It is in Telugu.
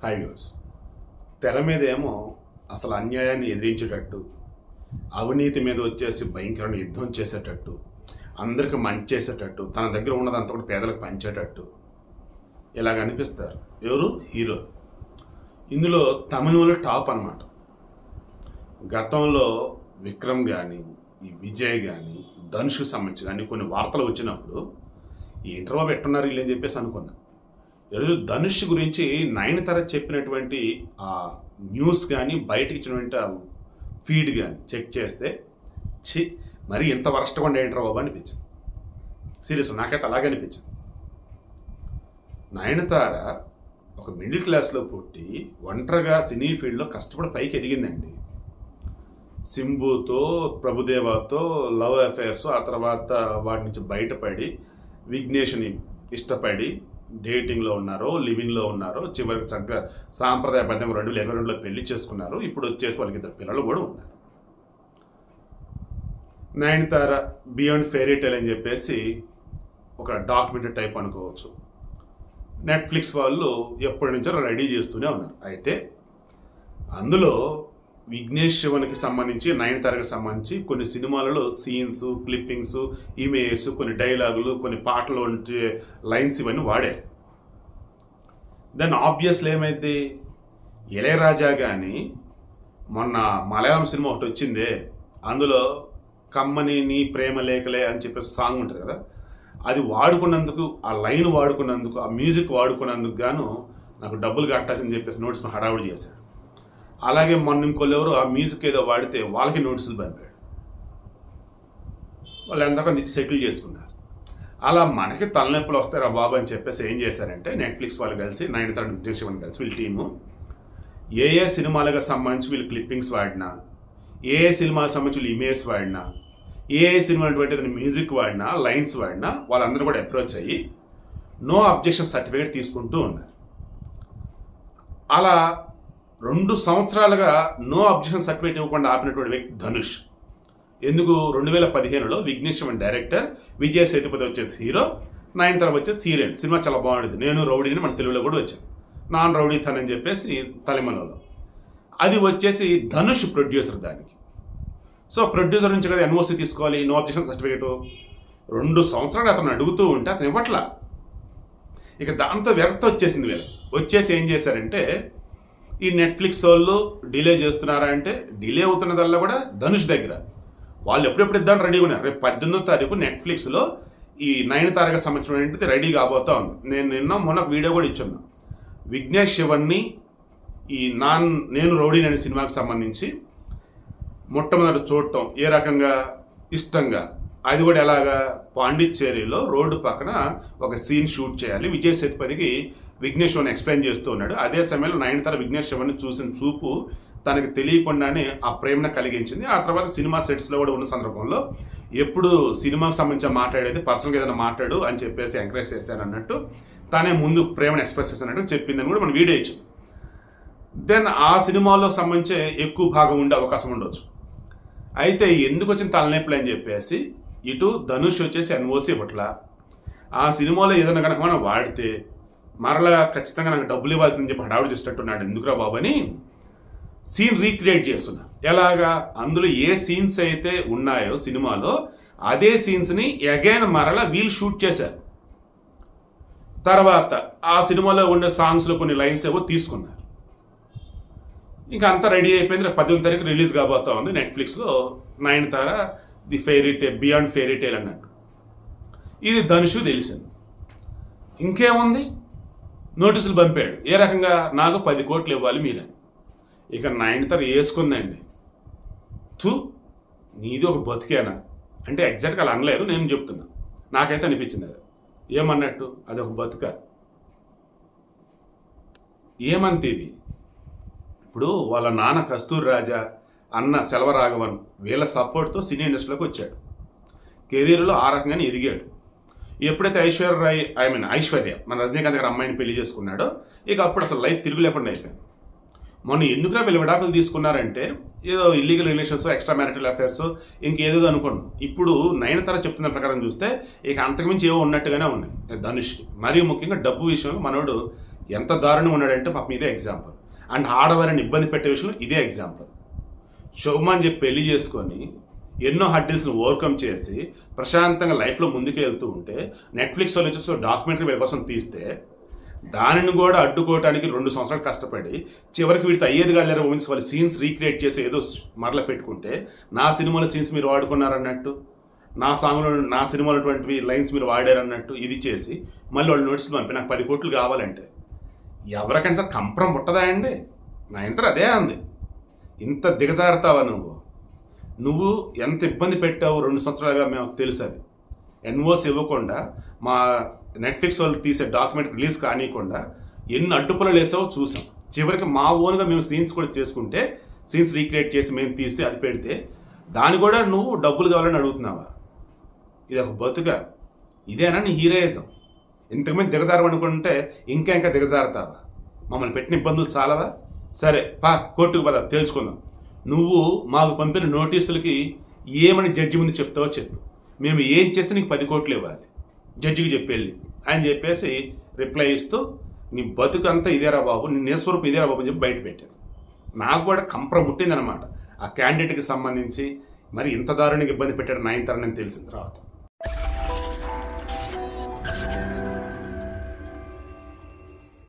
హాయ్ వ్యూస్ తెర మీద ఏమో అసలు అన్యాయాన్ని ఎదిరించేటట్టు అవినీతి మీద వచ్చేసి భయంకరమైన యుద్ధం చేసేటట్టు అందరికి మంచి చేసేటట్టు తన దగ్గర ఉన్నదంతా కూడా పేదలకు పంచేటట్టు. ఇలాగ అనిపిస్తారు. ఎవరు? హీరో. ఇందులో తమిళంలో టాప్ అన్నమాట. గతంలో విక్రమ్ కానీ ఈ విజయ్ కానీ ధనుష్కి సంబంధించి కానీ కొన్ని వార్తలు వచ్చినప్పుడు ఈ ఇంటర్వ్యూ పెట్టున్నారు వీళ్ళని చెప్పేసి అనుకున్నా. ఈరోజు ధనుష్ గురించి నయనతార చెప్పినటువంటి ఆ న్యూస్ కానీ బయటకి ఇచ్చినటువంటి ఫీడ్ కానీ చెక్ చేస్తే చి మరి ఇంత వరస్ట్గా ఉండే ఏంట్రా బాబు అనిపించింది. సీరియస్ నాకైతే అలాగే అనిపించింది. నయనతార ఒక మిడిల్ క్లాస్లో పుట్టి ఒంటరిగా సినీ ఫీల్డ్లో కష్టపడి పైకి ఎదిగిందండి. సింబుతో ప్రభుదేవాతో లవ్ అఫైర్స్ ఆ తర్వాత వాటి నుంచి బయటపడి విఘ్నేష్ని ఇష్టపడి డేటింగ్లో ఉన్నారో లివింగ్లో ఉన్నారో చివరికి చక్కగా సాంప్రదాయబద్ధంగా రెండు వేల ఇరవై రెండులో పెళ్ళి చేసుకున్నారు. ఇప్పుడు వచ్చేసి వాళ్ళకి ఇద్దరు పిల్లలు కూడా ఉన్నారు. నయనతార బియాండ్ ఫెయిరీ టైల్ అని చెప్పేసి ఒక డాక్యుమెంటరీ టైప్ అనుకోవచ్చు. నెట్ఫ్లిక్స్ వాళ్ళు ఎప్పటి నుంచో రెడీ చేస్తూనే ఉన్నారు. అయితే అందులో విఘ్నేష్ శివన్కి సంబంధించి నయనతారకి సంబంధించి కొన్ని సినిమాలలో సీన్స్ క్లిప్పింగ్స్ ఇమేజెస్ కొన్ని డైలాగులు కొన్ని పాటలు వంటి లైన్స్ ఇవన్నీ వాడారు. దెన్ ఆబ్వియస్లీ ఏమైంది? ఇళయరాజా కానీ మొన్న మలయాళం సినిమా ఒకటి వచ్చిందే. అందులో కమ్మని నీ ప్రేమ లేఖలే అని చెప్పేసి సాంగ్ ఉంటుంది కదా. అది వాడుకున్నందుకు ఆ లైన్ వాడుకున్నందుకు ఆ మ్యూజిక్ వాడుకున్నందుకు గాను నాకు డబ్బులు కట్టాల్సింది చెప్పేసి నోటీస్ను హడావుడి చేశాను అలాగే మొన్న ఇంకోళ్ళు ఎవరు ఆ మ్యూజిక్ ఏదో వాడితే వాళ్ళకి నోటీసులు పంపాడు. వాళ్ళు ఎంతగా సెటిల్ చేసుకున్నారు. అలా మనకి తలనొప్పులు వస్తారా బాబు అని చెప్పేసి ఏం చేశారంటే నెట్ఫ్లిక్స్ వాళ్ళు కలిసి నైన్ థర్డ్ విఘ్నేశ్వరన్ కలిసి వీళ్ళ టీము ఏ ఏ సినిమాలకు సంబంధించి వీళ్ళు క్లిప్పింగ్స్ వాడినా ఏ ఏ సినిమాలకు సంబంధించి వీళ్ళు ఇమేజ్ వాడినా ఏ ఏ సినిమా అటువంటి మ్యూజిక్ వాడినా లైన్స్ వాడినా వాళ్ళందరూ కూడా అప్రోచ్ అయ్యి నో అబ్జెక్షన్ సర్టిఫికేట్ తీసుకుంటూ ఉన్నారు. అలా రెండు సంవత్సరాలుగా నో అబ్జెక్షన్ సర్టిఫికేట్ ఇవ్వకుండా ఆపినటువంటి వ్యక్తి ధనుష్. ఎందుకు? రెండు వేల పదిహేనులో విఘ్నేశ్వరం డైరెక్టర్ విజయ సేతుపతి వచ్చేసి హీరో నైన్ తర్వాత వచ్చేసి సీరియల్. సినిమా చాలా బాగుంటుంది నేను రౌడీని మన తెలుగులో కూడా వచ్చాను నాన్ రౌడీ తన్ అని చెప్పేసి తలిమలలో అది వచ్చేసి ధనుష్ ప్రొడ్యూసర్ దానికి. సో ప్రొడ్యూసర్ నుంచి కదా ఎన్ఓసి తీసుకోవాలి నో అబ్జెక్షన్ సర్టిఫికేట్? రెండు సంవత్సరాలు అతను అడుగుతూ ఉంటే అతను ఇవ్వట్లా. ఇక దాంతో వ్యర్థ వచ్చేసింది వీళ్ళకి. వచ్చేసి ఏం చేశారంటే ఈ నెట్ఫ్లిక్స్ వాళ్ళు డిలే చేస్తున్నారా అంటే డిలే అవుతున్నదల్లా కూడా ధనుష్ దగ్గర. వాళ్ళు ఎప్పుడెప్పుడు ఇద్దాం రెడీగా ఉన్నారు. రేపు పద్దెనిమిదో తారీఖు నెట్ఫ్లిక్స్లో ఈ నైన్ తారీఖు సంవత్సరం ఏంటిది రెడీ కాబోతా ఉంది. నేను నిన్న మొన్న వీడియో కూడా ఇచ్చున్నా. విఘ్నేష్ శివన్ని ఈ నాన్ నేను రౌడీని అనే సినిమాకి సంబంధించి మొట్టమొదటి చూడటం ఏ రకంగా? ఇష్టంగా. అది కూడా ఎలాగా? పాండిచ్చేరిలో రోడ్డు పక్కన ఒక సీన్ షూట్ చేయాలి. విజయ్ సేతుపతికి విఘ్నేష్ శివన్ ఎక్స్ప్లెయిన్ చేస్తూ ఉన్నాడు. అదే సమయంలో నయనతార విఘ్నేష్ శివన్ని చూసిన చూపు తనకి తెలియకుండానే ఆ ప్రేమను కలిగించింది. ఆ తర్వాత సినిమా సెట్స్లో కూడా ఉన్న సందర్భంలో ఎప్పుడు సినిమాకి సంబంధించిన మాట్లాడేది పర్సనల్గా ఏదైనా మాట్లాడు అని చెప్పేసి ఎంకరేజ్ చేశాను అన్నట్టు తానే ముందు ప్రేమను ఎక్స్ప్రెస్ చేశానట్టు చెప్పిందని కూడా మనం వీడియో ఇచ్చాం. దెన్ ఆ సినిమాలో సంబంధించే ఎక్కువ భాగం ఉండే అవకాశం ఉండొచ్చు. అయితే ఎందుకు వచ్చిన తలనొప్పులు అని చెప్పేసి ఇటు ధనుష్ వచ్చేసి ఎన్ఓసి ఇవ్వట్లా ఆ సినిమాలో ఏదైనా కనుక మనం వాడితే మరలా ఖచ్చితంగా నాకు డబ్బులు ఇవ్వాల్సిందని చెప్పి హడావుడు చేసినట్టున్నాడు ఎందుకురా బాబు అని సీన్ రీక్రియేట్ చేస్తున్నా. ఎలాగా? అందులో ఏ సీన్స్ అయితే ఉన్నాయో సినిమాలో అదే సీన్స్ని అగైన్ మరలా వీళ్ళు షూట్ చేశారు. తర్వాత ఆ సినిమాలో ఉండే సాంగ్స్లో కొన్ని లైన్స్ ఏవో తీసుకున్నారు. ఇంకా అంతా రెడీ అయిపోయింది. పద్దెనిమిది తారీఖు రిలీజ్ కాబోతా ఉంది నెట్ఫ్లిక్స్లో Nayanthara the fairy tale beyond fairy tale అన్నట్టు. ఇది ధనుషు తెలిసింది. ఇంకేముంది? నోటీసులు పంపాడు. ఏ రకంగా? నాకు పది కోట్లు ఇవ్వాలి మీరే. ఇక నైన్ తార వేసుకుందండి తు నీది ఒక బతికేనా? అంటే ఎగ్జాక్ట్గా అలా అనలేదు నేను చెప్తున్నా. నాకైతే అనిపించింది అది. ఏమన్నట్టు? అది ఒక బతుక. ఏమంతే ఇది? ఇప్పుడు వాళ్ళ నాన్న కస్తూరి రాజా అన్న సెల్వరాఘవన్ వీళ్ళ సపోర్ట్తో సినీ ఇండస్ట్రీలోకి వచ్చాడు. కెరీర్లో ఆ రకంగానే ఎదిగాడు. ఎప్పుడైతే ఐశ్వర్య రాయ్ ఐ మీన్ ఐశ్వర్య మన రజనీకాంత్ గారి అమ్మాయిని పెళ్ళి చేసుకున్నాడో ఇక అప్పుడు అసలు లైఫ్ తిరుగు లేకుండా అయిపోయింది. మొన్న ఎందుకురా వీళ్ళు విడాకులు తీసుకున్నారంటే ఏదో illegal relations extra marital affairs ఇంకేదో అనుకోండి. ఇప్పుడు నయనతార చెప్తున్న ప్రకారం చూస్తే ఇక అంతకుమించి ఏవో ఉన్నట్టుగానే ఉన్నాయి. ధనుష్కి. మరీ ముఖ్యంగా డబ్బు విషయంలో మనోడు ఎంత దారుణంగా ఉన్నాడంటే పాపం ఇదే ఎగ్జాంపుల్ అండ్ ఆడవారిని ఇబ్బంది పెట్టే విషయంలో ఇదే ఎగ్జాంపుల్ శోభమాన్ చెప్పి పెళ్ళి చేసుకొని ఎన్నో హడ్డిల్స్ని ఓవర్కమ్ చేసి ప్రశాంతంగా లైఫ్లో ముందుకు వెళ్తూ ఉంటే నెట్ఫ్లిక్స్ వాళ్ళు వచ్చేసి డాక్యుమెంటరీ వీళ్ళ కోసం తీస్తే దానిని కూడా అడ్డుకోవడానికి రెండు సంవత్సరాలు కష్టపడి చివరికి వీటితో అయ్యేది కాలేరు ఉమెన్స్ వాళ్ళ సీన్స్ రీక్రియేట్ చేసి ఏదో మరల పెట్టుకుంటే నా సినిమాలో సీన్స్ మీరు వాడుకున్నారన్నట్టు నా సాంగ్లో నా సినిమాలో అటువంటివి లైన్స్ మీరు వాడారన్నట్టు ఇది చేసి మళ్ళీ వాళ్ళు నోటీసులు పంపి నాకు పది కోట్లు కావాలంటే ఎవరికైనా సరే కంపరం పుట్టదా అండి? నా ఇంత అదే అంది. ఇంత దిగజారుతావా నువ్వు? నువ్వు ఎంత ఇబ్బంది పెట్టావు రెండు సంవత్సరాలుగా మేము తెలుసు అది. ఎన్ఓస్ ఇవ్వకుండా మా నెట్ఫ్లిక్స్ వాళ్ళు తీసే డాక్యుమెంట్ రిలీజ్ కానియకుండా ఎన్ని అడ్డుపులలు వేసావో చూసాం. చివరికి మా ఓన్గా మేము సీన్స్ కూడా చేసుకుంటే సీన్స్ రీక్రియేట్ చేసి మేము తీస్తే అది పెడితే దాని కూడా నువ్వు డబ్బులు కావాలని అడుగుతున్నావా? ఇది ఒక బతుక. ఇదేనా నీ హీరోయిజం? ఇంతకుమంది దిగజారమనుకుంటే ఇంకా ఇంకా దిగజారుతావా? మమ్మల్ని పెట్టిన ఇబ్బందులు చాలవా? సరే పా కోర్టుకు పద తెలుసుకుందాం నువ్వు మాకు పంపిన నోటీసులకి ఏమని జడ్జి ముందు చెప్తావో చెప్పు. మేము ఏం చేస్తే నీకు పది కోట్లు ఇవ్వాలి. జడ్జికి చెప్పేళ్ళి. ఆయన చెప్పేసి రిప్లై ఇస్తూ నీ బతుకు అంతా ఇదేరా బాబు నీ నేస్వరూపం ఇదేరా బాబు అని చెప్పి బయట పెట్టాను నాకు కూడా కంప్ర ముట్టిందనమాట ఆ క్యాండిడేట్కి సంబంధించి మరి ఇంత దారుణంగా ఇబ్బంది పెట్టాడు నైన్ నేను తెలిసిన తర్వాత.